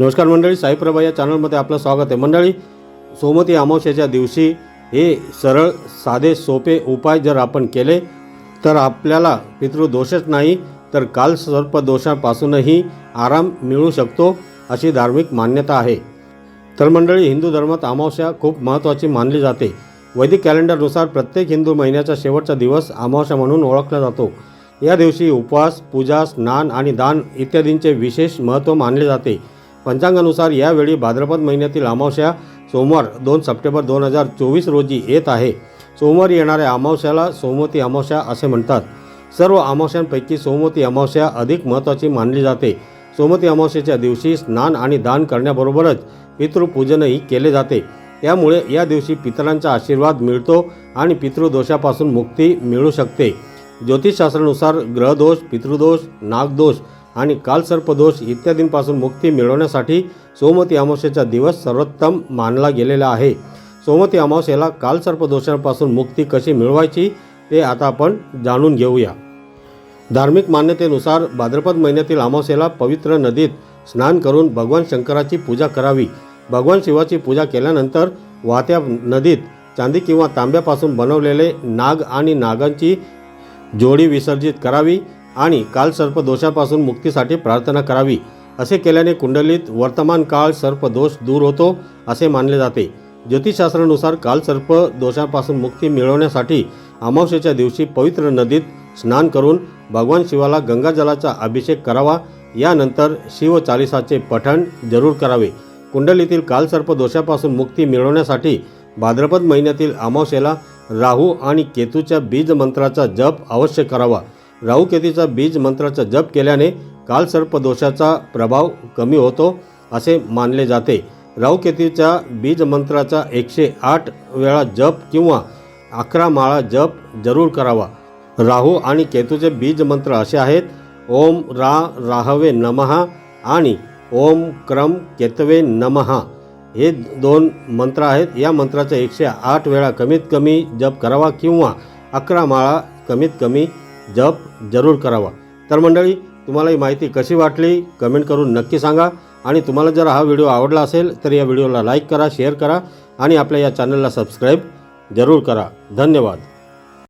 नमस्कार मंडळी साईप्रभा या चॅनलमध्ये आपलं स्वागत आहे. मंडळी सोमती अमावस्याच्या दिवशी हे सरळ साधे सोपे उपाय जर आपण केले तर आपल्याला पितृदोषच नाही तर काल सर्पदोषापासूनही आराम मिळू शकतो अशी धार्मिक मान्यता आहे. तर मंडळी हिंदू धर्मात अमावस्या खूप महत्त्वाची मानली जाते. वैदिक कॅलेंडरनुसार प्रत्येक हिंदू महिन्याचा शेवटचा दिवस अमावस्या म्हणून ओळखला जातो. या दिवशी उपवास पूजा स्नान आणि दान इत्यादींचे विशेष महत्त्व मानले जाते. पंचांगानुसार यावेळी भाद्रपद महिन्यातील अमावस्या सोमवार दोन सप्टेंबर दोन हजार चोवीस रोजी येत आहे. सोमवारी येणाऱ्या अमावस्याला सोमवती अमावस्या असे म्हणतात. सर्व अमावस्यांपैकी सोमवती अमावस्या अधिक महत्त्वाची मानली जाते. सोमवती अमावस्येच्या दिवशी स्नान आणि दान करण्याबरोबरच पितृपूजनही केले जाते. त्यामुळे या दिवशी पितरांचा आशीर्वाद मिळतो आणि पितृदोषापासून मुक्ती मिळू शकते. ज्योतिषशास्त्रानुसार ग्रहदोष पितृदोष नागदोष आणि कालसर्पदोष इत्यादींपासून मुक्ती मिळवण्यासाठी सोमती अमावस्येचा दिवस सर्वोत्तम मानला गेलेला आहे. सोमती अमावस्येला कालसर्पदोषांपासून मुक्ती कशी मिळवायची ते आता आपण जाणून घेऊया. धार्मिक मान्यतेनुसार भाद्रपद महिन्यातील अमावस्येला पवित्र नदीत स्नान करून भगवान शंकराची पूजा करावी. भगवान शिवाची पूजा केल्यानंतर वाहत्या नदीत चांदी किंवा तांब्यापासून बनवलेले नाग आणि नागांची जोडी विसर्जित करावी. आणि कालसर्पदोषापासून मुक्तीसाठी प्रार्थना करावी असे केल्याने कुंडलीत वर्तमान काळ सर्पदोष दूर होतो असे मानले जाते. ज्योतिषशास्त्रानुसार कालसर्प दोषापासून मुक्ती मिळवण्यासाठी अमावस्येच्या दिवशी पवित्र नदीत स्नान करून भगवान शिवाला गंगाजलाचा अभिषेक करावा यानंतर शिवचालिसाचे पठण जरूर करावे. कुंडलीतील कालसर्प दोषापासून मुक्ती मिळवण्यासाठी भाद्रपद महिन्यातील अमावस्येला राहू आणि केतूच्या बीज मंत्राचा जप अवश्य करावा. राहूकेतीचा बीज मंत्राचा जप केल्याने कालसर्प दोषाचा प्रभाव कमी होतो असे मानले जाते. राहूकेतीच्या बीज मंत्राचा एकशे आठ वेळा जप किंवा अकरा माळा जप जरूर करावा. राहू आणि केतूचे बीज मंत्र असे आहेत ओम रा राहवे नमहा आणि ओम क्रम केतवे नमहा. हे दोन मंत्र आहेत या मंत्राचा एकशे आठ वेळा कमीत कमी जप करावा किंवा अकरा माळा कमीत कमी जप जरूर करावा. तर मंडळी तुम्हाला ही माहिती कशी वाटली? कमेंट करून नक्की सांगा. आणि तुम्हाला जर हा व्हिडिओ आवडला असेल तर या व्हिडिओला लाईक करा शेअर करा आणि आपल्या या चॅनलला सबस्क्राईब जरूर करा. धन्यवाद.